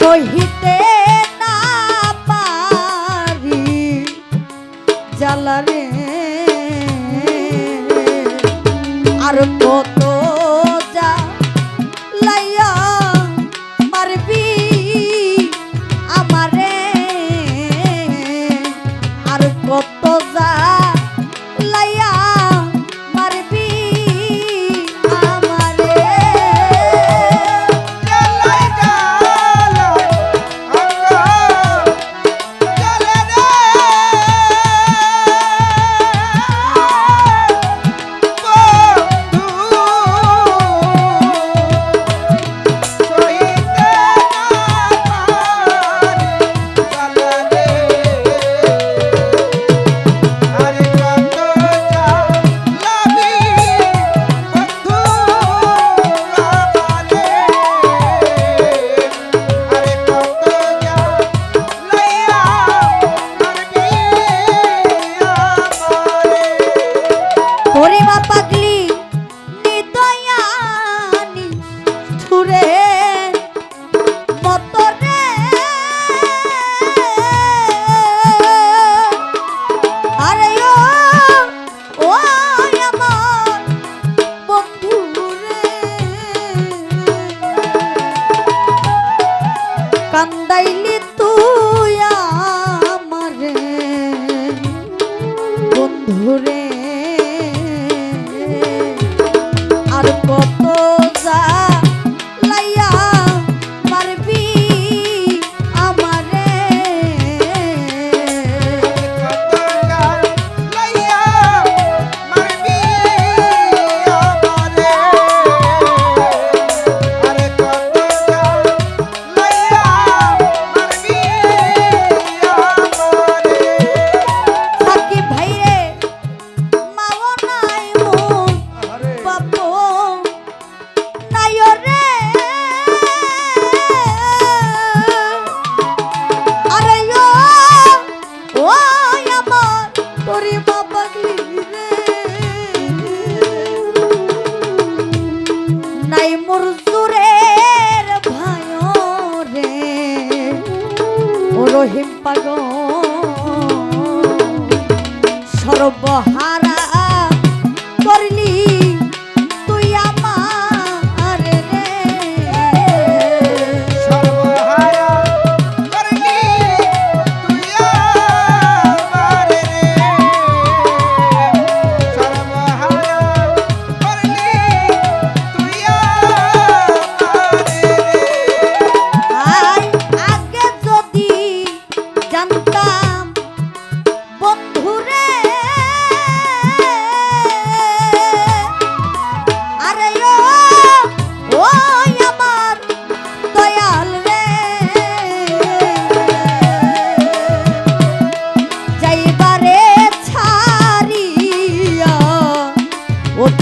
সহিতে না পারি। জ্বালারে আর কত ঘুরে পাগল। সর্বহারা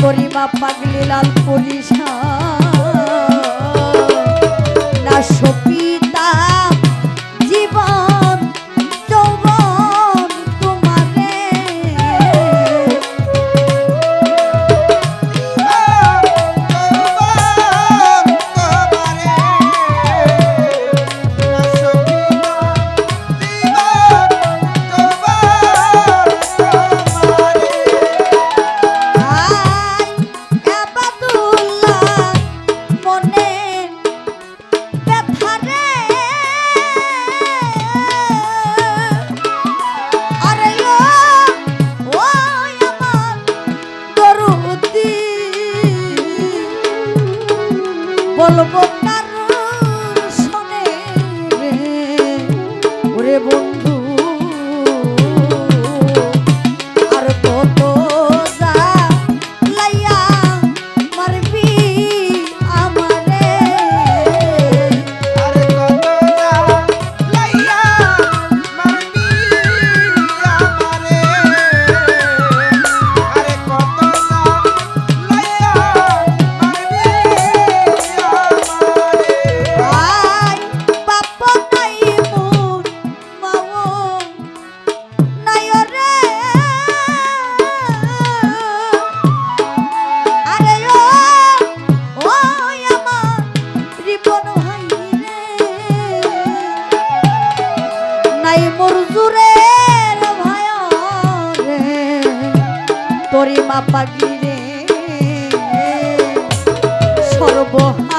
করি বা পাগলি পুলিশ বলব না। নাই মোর জুরে ভায়া রে তোরি মাপা গিরে রে সর্বহারা